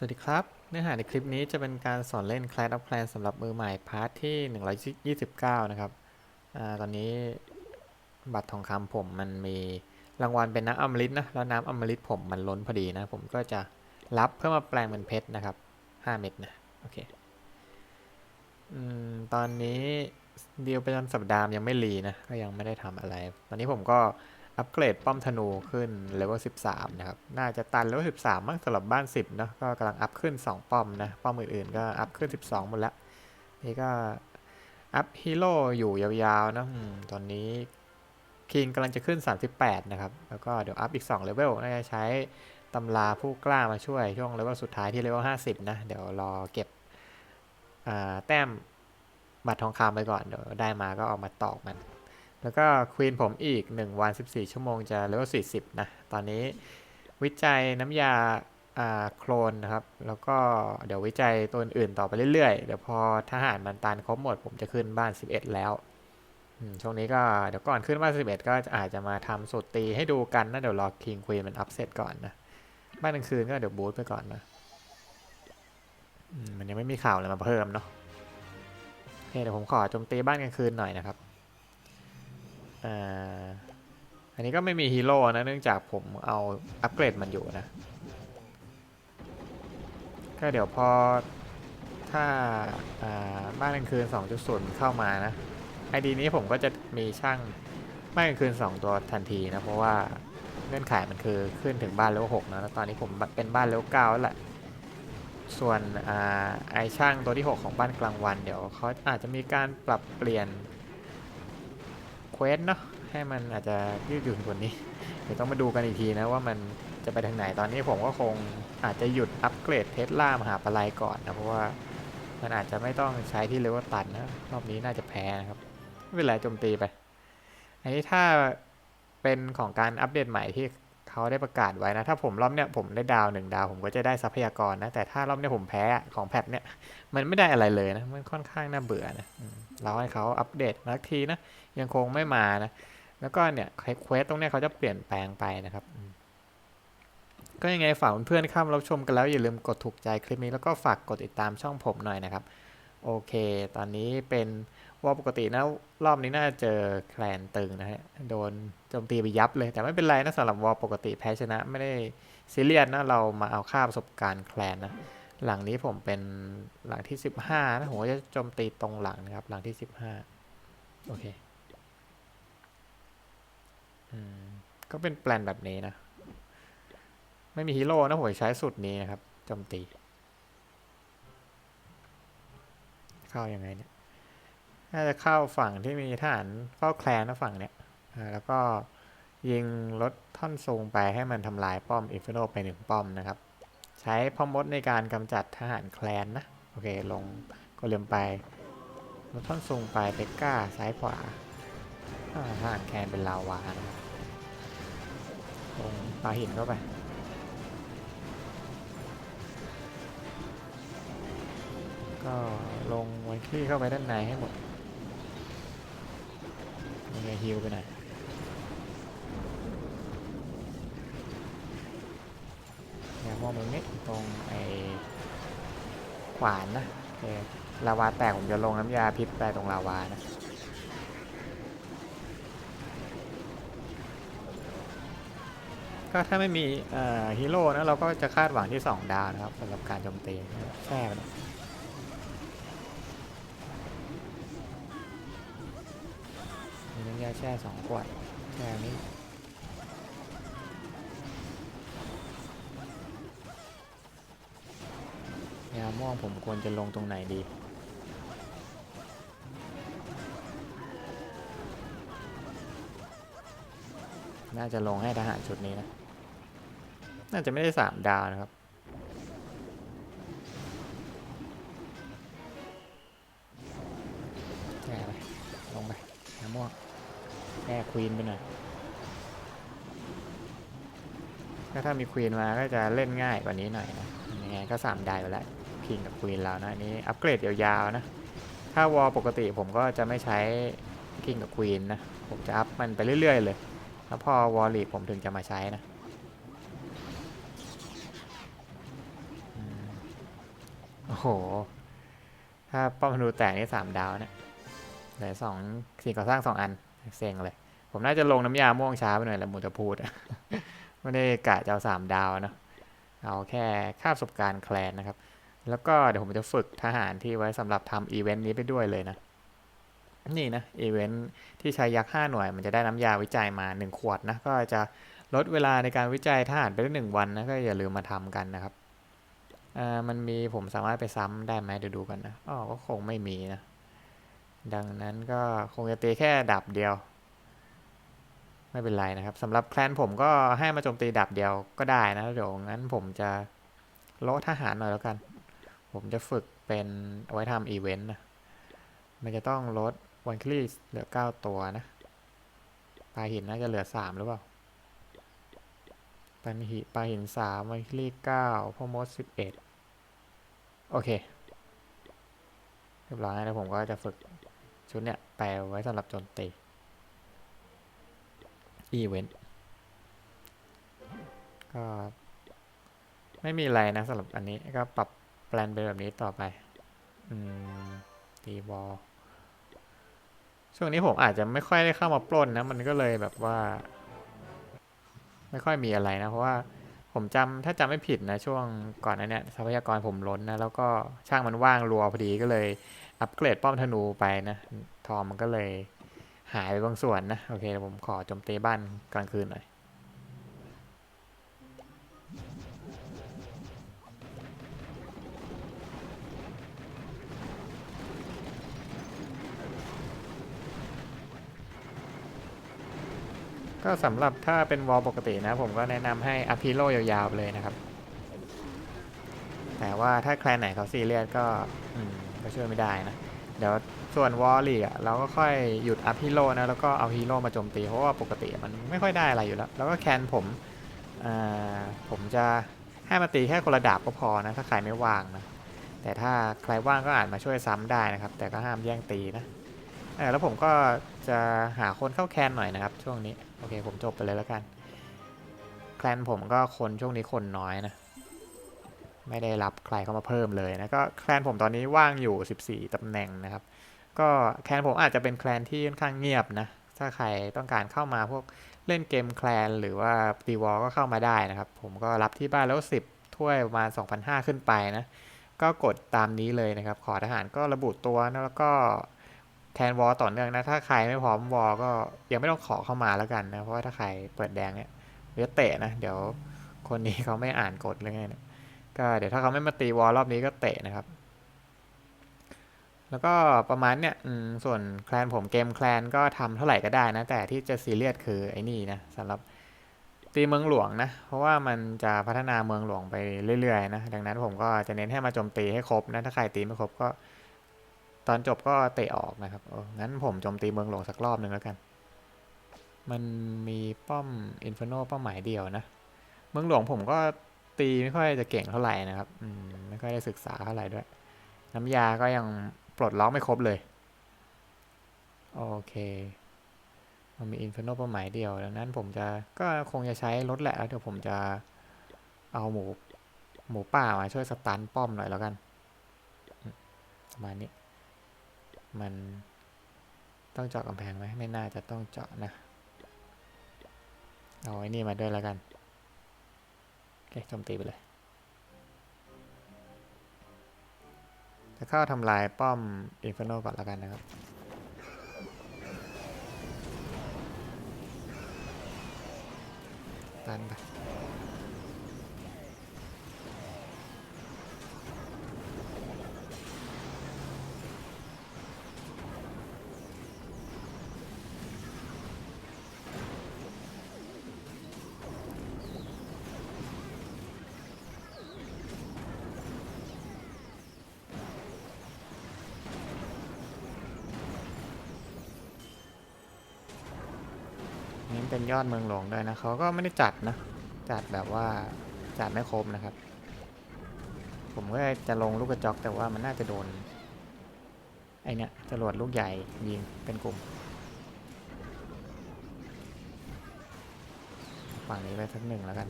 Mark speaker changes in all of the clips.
Speaker 1: สวัสดีครับ เนื้อหาในคลิปนี้จะเป็นการสอนเล่น Clash of Clans สำหรับมือใหม่พาร์ทที่ 129 นะครับอตอนนี้บัตรทองคำผมมันมีรางวัลเป็นน้ำอมฤตนะ แล้วน้ำอมฤตผมมันล้นพอดีนะ ผมก็จะรับเพื่อมาแปลงเป็นเพชรนะครับ 5 เม็ดนะ โอเคอตอนนี้เดียวปจำสัปดาห์ยังไม่รีนะ ก็ยังไม่ได้ทำอะไร ตอนนี้ผมก็ อัปเกรดป้อมธนูขึ้นเลเวล13 นะครับ น่าจะตันเลเวล13 มั้งสำหรับบ้าน 10 เนอะก็กำลังอัพขึ้น 2 ป้อมนะ ป้อมอื่นๆก็อัพขึ้น 12 หมดแล้ว นี่ก็อัพฮีโร่อยู่ยาวๆนะอตอนนี้คิงกำลังจะขึ้น 38 นะครับ แล้วก็เดี๋ยวอัพอีก 2 เลเวล น่าจะใช้ตำราผู้กล้ามาช่วย ช่วงเลเวลสุดท้ายที่เลเวล 50 นะ เดี๋ยวรอเก็บแต้มบัตรทองคำไปก่อน เดี๋ยวได้มาก็ออกมาตอกมัน แล้วก็ควีนผมอีก 1 วัน 14 ชั่วโมงจะเลเวล40 นะ ตอนนี้วิจัยน้ำยาอ่าโคลนนะครับ แล้วก็เดี๋ยววิจัยตัวอื่นต่อไปเรื่อยๆ เดี๋ยวพอทหารมันตันครบหมด ผมจะขึ้นบ้าน 11 แล้วช่วงนี้ก็เดี๋ยวก่อนขึ้นบ้าน 11 ก็อาจจะมาทำสุดตีให้ดูกันนะ เดี๋ยวรอคิงควีนมันอัพเสร็จก่อนนะ บ้านกลางคืนก็เดี๋ยวบูทไปก่อนนะมมันยังไม่มีข่าวอะไรมาเพิ่มเนาะโอเคเดี๋ยวผมขอโจมตีบ้านกลางคืนหน่อยนะครับ อันนี้ก็ไม่มีฮีโร่นะเนื่องจากผมเอาอัปเกรดมันอยู่นะ ก็เดี๋ยวพอถ้าบ้านกลางคืน 2.0 เข้ามานะไอดีนี้ผมก็จะมีช่างบ้านกลางคืน 2 ตัวทันทีนะ เพราะว่าเงื่อนไขมันคือขึ้นถึงบ้านเลเวล6นะแล้วตอนนี้ผมเป็นบ้านเลเวล9แล้วแหละส่วนอไอช่างตัวที่ 6 ของบ้านกลางวัน เดี๋ยวเขาอาจจะมีการปรับเปลี่ยน ควสเนาะให้มันอาจจะยืดหยุ่นกว่านี้ เดี๋ยวต้องมาดูกันอีกทีนะว่ามันจะไปทางไหนตอนนี้ผมก็คงอาจจะหยุดอัปเกรดเทสลามหาปลายก่อนนะ เพราะว่ามันอาจจะไม่ต้องใช้ที่เลเวลตันนะ รอบนี้น่าจะแพ้นะครับ ไม่เป็นไรโจมตีไป อันนี้ถ้าเป็นของการอัปเดตใหม่ที่ เขาได้ประกาศไว้นะ ถ้าผมรอบเนี้ยผมได้ดาวหนึ่งดาว ผมก็จะได้ทรัพยากรนะ แต่ถ้ารอบเนี้ยผมแพ้ของแพทเนี่ยมันไม่ได้อะไรเลยนะ มันค่อนข้างน่าเบื่อนะเราให้เขาอัปเดตมาสักทีนะยังคงไม่มานะ แล้วก็เนี่ยเควสตรงเนี้ยเขาจะเปลี่ยนแปลงไปนะครับก็ยังไงฝากเพื่อนๆข้ามรับชมกันแล้วอย่าลืมกดถูกใจคลิปนี้แล้วก็ฝากกดติดตามช่องผมหน่อยนะครับ โอเค ตอนนี้เป็น วอลปกตินะรอบนี้น่าจะเจอแคลนตึงนะฮะ โดนโจมตีไปยับเลย แต่ไม่เป็นไรนะสำหรับวอลปกติแพ้ชนะไม่ได้ซีเรียสนะ เรามาเอาค่าประสบการณ์แคลนนะ หลังนี้ผมเป็นหลังที่ 15 นะผมจะโจมตีตรงหลังนะครับ หลังที่ 15 โอเคอืมก็เป็นแปลนแบบนี้นะ ไม่มีฮีโร่นะผมใช้สุดนี้นะครับโจมตี เข้ายังไงเนี่ย น่าจะเข้าฝั่งที่มีทหารเฝ้าแคลนนะฝั่งเนี้ยแล้วก็ยิงรถท่อนสูงไปให้มันทำลายป้อมอินฟิโนไปหนึ่งป้อมนะครับ ใช้พ่อมดในการกำจัดทหารแคลนนะ โอเค ลงก็เลืมไป รถท่อนสูงไปเปกก้าซ้ายขวาอ่าทหารแคลนเป็นลาวานะครับลงปลาหินเข้าไปก็ลงไวคลี่เข้าไปด้านในให้หมด ยังไงฮิวไปหน่อยอย่ามองตรงนี้ตรงไอ้ขวานนะโอเคลาวาแตกผมจะลงน้ำยาพิษไปตรงลาวานะก็ถ้าไม่มีฮีโร่นะเราก็จะคาดหวังที่ 2 ดาวนะครับสำหรับการโจมตีแช่ น้ำยาแช่สองขวดแช่นี้ยาม่วงผมควรจะลงตรงไหนดีน่าจะลงให้ทหารชุดนี้นะ น่าจะไม่ได้สามดาวนะครับแช่ไปลงไปยาม่วง แค่ควีนไปหน่อยก็ถ้ามีควีนมาก็จะเล่นง่ายกว่านี้หน่อยนะยังไงก็สามได้ไปแล้วคิงกับควีนเรานะอันนี้อัปเกรดยาวๆนะ ถ้าวอลปกติผมก็จะไม่ใช้คิงกับควีนนะ ผมจะอัพมันไปเรื่อยๆเลย แล้วพอวอลลีผมถึงจะมาใช้นะโอ้โห ถ้าป้อมธนูแตกนี่สามดาวเนี่ยเหลือสองสิ่งก่อสร้างสองอัน เซ็งเลย ผมน่าจะลงน้ำยาม่วงช้าไปหน่อยแหละหมูจะพูดไม่ได้กะจะเอาสามดาวเนะเอาแค่ค่าประสบการณ์แคลนนะครับ แล้วก็เดี๋ยวผมจะฝึกทหารที่ไว้สำหรับทำอีเวนต์นี้ไปด้วยเลยนะ นี่นะอีเวนต์ที่ใช้ยักษ์5หน่วย มันจะได้น้ำยาวิจัยมา 1 ขวดนะ ก็จะลดเวลาในการวิจัยทหารไปได้หนึ่งวันนะก็อย่าลืมมาทำกันนะครับอ่ามันมีผมสามารถไปซ้ำได้ไหมเดี๋ยวดูกันนะอ๋อก็คงไม่มีนะ ดังนั้นก็คงจะตีแค่ดับเดียว ไม่เป็นไรนะครับสำหรับแคลนผมก็ให้มาโจมตีดับเดียวก็ได้นะเดี๋ยวงั้นผมจะโลดทหารหน่อยแล้วกัน ผมจะฝึกเป็นเอาไว้ทำอีเวนต์นะมันจะต้องลดวันคลีสเหลือ 9 ตัวนะปลาหินน่าจะเหลือ 3 หรือเปล่าปลาหิปลาหิน 3 วันคลีส9พ่อมด 11 โอเค เรียบร้อยแล้วผมก็จะฝึก ชุดเนี้ยไปลไว้สำหรับโจมตีอีเวนต์ก็ไม่มีอะไรนะสำหรับอันนี้ก็ปรับแปลนเป็นแบบนี้ต่อไป อืม ตีบอลช่วงนี้ผมอาจจะไม่ค่อยได้เข้ามาปล้นนะ มันก็เลยแบบว่า ไม่ค่อยมีอะไรนะ เพราะว่า ผมจำถ้าจำไม่ผิดนะช่วงก่อนนั้นเนี่ยทรัพยากรผมล้นนะแล้วก็ช่างมันว่างรัวพอดีก็เลยอัปเกรดป้อมธนูไปนะ ทองมันก็เลยหายไปบางส่วนนะ โอเคผมขอจมเตบ้านกลางคืนหน่อย ก็สำหรับถ้าเป็นวอลปกตินะ ผมก็แนะนำให้อพิโลยาวๆเลยนะครับ แต่ว่าถ้าใครไหนเขาซีเรียสก็อืมก็ช่วยไม่ได้นะ เดี๋ยวส่วนวอลลีกอะเราก็ค่อยหยุดอัพฮีโร่นะ แล้วก็เอาฮีโร่มาโจมตีเพราะว่าปกติมันไม่ค่อยได้อะไรอยู่แล้ว แล้วก็แคนผมผมจะให้มาตีแค่คนละดาบก็พอนะ ถ้าใครไม่ว่างนะ แต่ถ้าใครว่างก็อาจมาช่วยซ้ำได้นะครับ แต่ก็ห้ามแย่งตีนะแล้วผมก็จะหาคนเข้าแคนหน่อยนะครับ ช่วงนี้ โอเค ผมจบไปเลยแล้วกัน แคลนผมก็คนช่วงนี้คนน้อยนะ ไม่ได้รับใครเข้ามาเพิ่มเลยนะก็แคลนผมตอนนี้ว่างอยู่ 14ตำแหน่งนะครับ ก็แคลนผมอาจจะเป็นแคลนที่ค่อนข้างเงียบนะ ถ้าใครต้องการเข้ามาพวกเล่นเกมแคลนหรือว่าตีวอลก็เข้ามาได้นะครับ ผมก็รับที่บ้านแล้ว 10 ถ้วยประมาณ 2,500 ขึ้นไปนะ ก็กดตามนี้เลยนะครับ ขอทหารก็ระบุตัวนะแล้วก็ แทนวอลต่อเนื่องนะ ถ้าใครไม่พร้อมวอลก็ยังไม่ต้องขอเข้ามาแล้วกันนะ เพราะว่าถ้าใครเปิดแดงเนี่ยเดี๋ยวเตะนะ เดี๋ยวคนนี้เขาไม่อ่านกฎเลยไงนี่ยก็เดี๋ยวถ้าเขาไม่มาตีวอลรอบนี้ก็เตะนะครับ แล้วก็ประมาณเนี่ยส่วนแคลนผมเกมแคลนก็ทำเท่าไหร่ก็ได้นะ แต่ที่จะซีเรียสคือไอ้นี่นะสำหรับตีเมืองหลวงนะ เพราะว่ามันจะพัฒนาเมืองหลวงไปเรื่อยๆนะ ดังนั้นผมก็จะเน้นให้มาโจมตีให้ครบนะ ถ้าใครตีไม่ครบก็ ตอนจบก็เตะออกนะครับเอองั้นผมโจมตีเมืองหลวงสักรอบหนึ่งแล้วกัน มันมีป้อมอินฟ r โนป้าหมายเดียวนะ เมืองหลวงผมก็ตีไม่ค่อยจะเก่งเท่าไหร่นะครับอืมไม่ค่อยได้ศึกษาเท่าไหร่ด้วย น้ำยาก็ยังปลดล็อกไม่ครบเลย โอเค มันมีอินฟ r โนป้าหมายเดียว ดังนั้นผมจะก็คงจะใช้รถแหละแล้วเดี๋ยวผมจะเอาหมูหมูป่ามาช่วยสตันป้อมหน่อยแล้วกันประมาณนี้ มันต้องเจาะกำแพงไหมไม่น่าจะต้องเจาะนะ เอาไอ้นี่มาด้วยแล้วกันโอเคโจมตีไปเลย จะเข้าทำลายป้อมอินฟ r โนก่อนแล้วกันนะครับตันไป นี่เป็นยอดเมืองหลวงด้วยนะเขาก็ไม่ได้จัดนะ จัดแบบว่าจัดไม่ครบนะครับ ผมก็จะลงลูกกระจอกแต่ว่ามันน่าจะโดนไอเนี้ยจรวดลูกใหญ่ยิงเป็นกลุ่มฝั่งนี้ไปสักหนึ่งแล้วกัน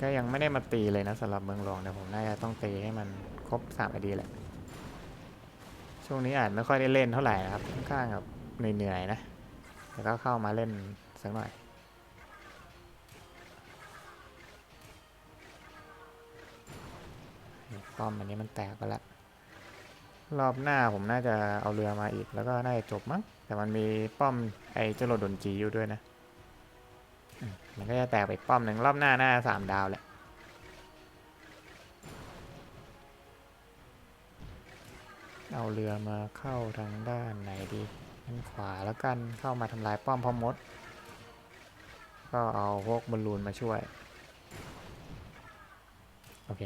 Speaker 1: ก็ยังไม่ได้มาตีเลยนะสำหรับเมืองหลวงแต่ผมน่าจะต้องตีให้มันครบสามนาทีแหละ ช่วงนี้อาจไม่ค่อยได้เล่นเท่าไหร่นะครับค่อนข้างแบบเหนื่อยๆนะแต่ก็เข้ามาเล่นสักหน่อยป้อมอันนี้มันแตกไปแล้วรอบหน้าผมน่าจะเอาเรือมาอีกแล้วก็น่าจะจบมั้งแต่มันมีป้อมไอ้จรดดนจีอยู่ด้วยนะ มันก็จะแตกไปป้อมหนึ่งรอบหน้าหน่าสามดาวแหละเอาเรือมาเข้าทางด้านไหนดีด้านขวาแล้วกันเข้ามาทำลายป้อมพ่อมด ก็เอาพวกบอลลูนมาช่วย โอเค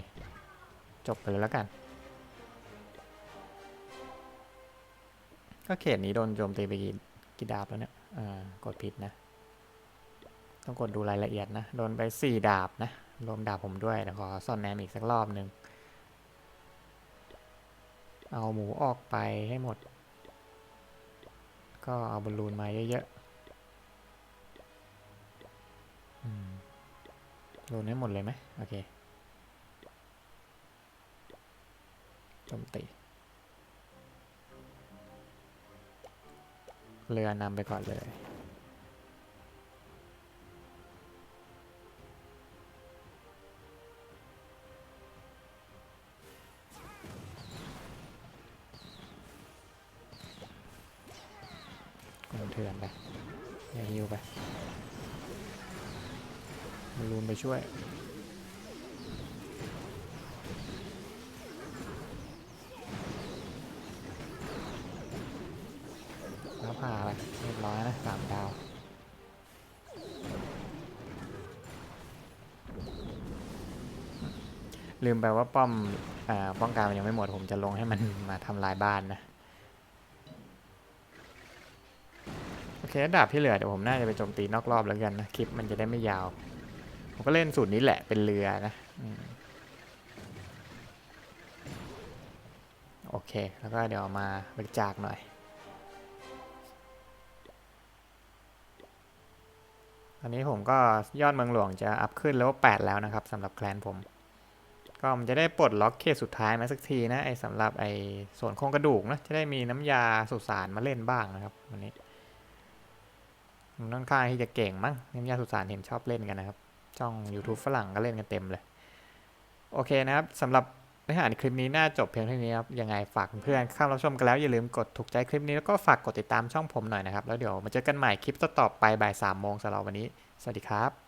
Speaker 1: จบไปเลยแล้วกัน ก็เขตนี้โดนโจมตีไปกี่กี่ดาบแล้วเนี่ย อ่า กดผิดนะ ต้องกดดูรายละเอียดนะ โดนไปสี่ดาบนะ รวมดาบผมด้วยเดี๋ยวขอซ่อนแนมอีกสักรอบหนึ่ง เอาหมูออกไปให้หมด ก็เอาบอลลูนมาเยอะๆอืมบอลลูนให้หมดเลยไหมโอเคโจมตีเรือนำไปก่อนเลย ช่วย แล้วผ่าไปเรียบร้อยนะสามดาวลืมไปว่าป้อมอป้องกันมันยังไม่หมด ผมจะลงให้มันมาทำลายบ้านนะ โอเคดาบที่เหลือเดี๋ยวผมน่าจะไปโจมตีนอกรอบแล้วกันนะ คลิปมันจะได้ไม่ยาว ผมก็เล่นสูตรนี้แหละเป็นเรือนะโอเค แล้วก็เดี๋ยวมาบริจาคหน่อย อันนี้ผมก็ยอดเมืองหลวงจะอัพขึ้นแล้ว8แล้วนะครับสำหรับแคลนผม ก็มันจะได้ปลดล็อกเขตสุดท้ายมาสักทีนะไอ้สำหรับไอ้ส่วนโครงกระดูกนะจะได้มีน้ำยาสุสานมาเล่นบ้างนะครับวันนี้มันค่อนข้างที่จะเก่งมั้งน้ำยาสุสานเห็นชอบเล่นกันนะครับ ช่อง YouTube ฝรั่งก็เล่นกันเต็มเลย โอเคนะครับสำหรับเนื้อหาในคลิปนี้น่าจบเพียงเท่านี้ครับ ยังไงฝากเพื่อนเข้ารับชมกันแล้วอย่าลืมกดถูกใจคลิปนี้แล้วก็ฝากกดติดตามช่องผมหน่อยนะครับ แล้วเดี๋ยวมาเจอกันใหม่คลิปต่อๆไปบ่ายสามโมงสำหรับวันนี้ สวัสดีครับ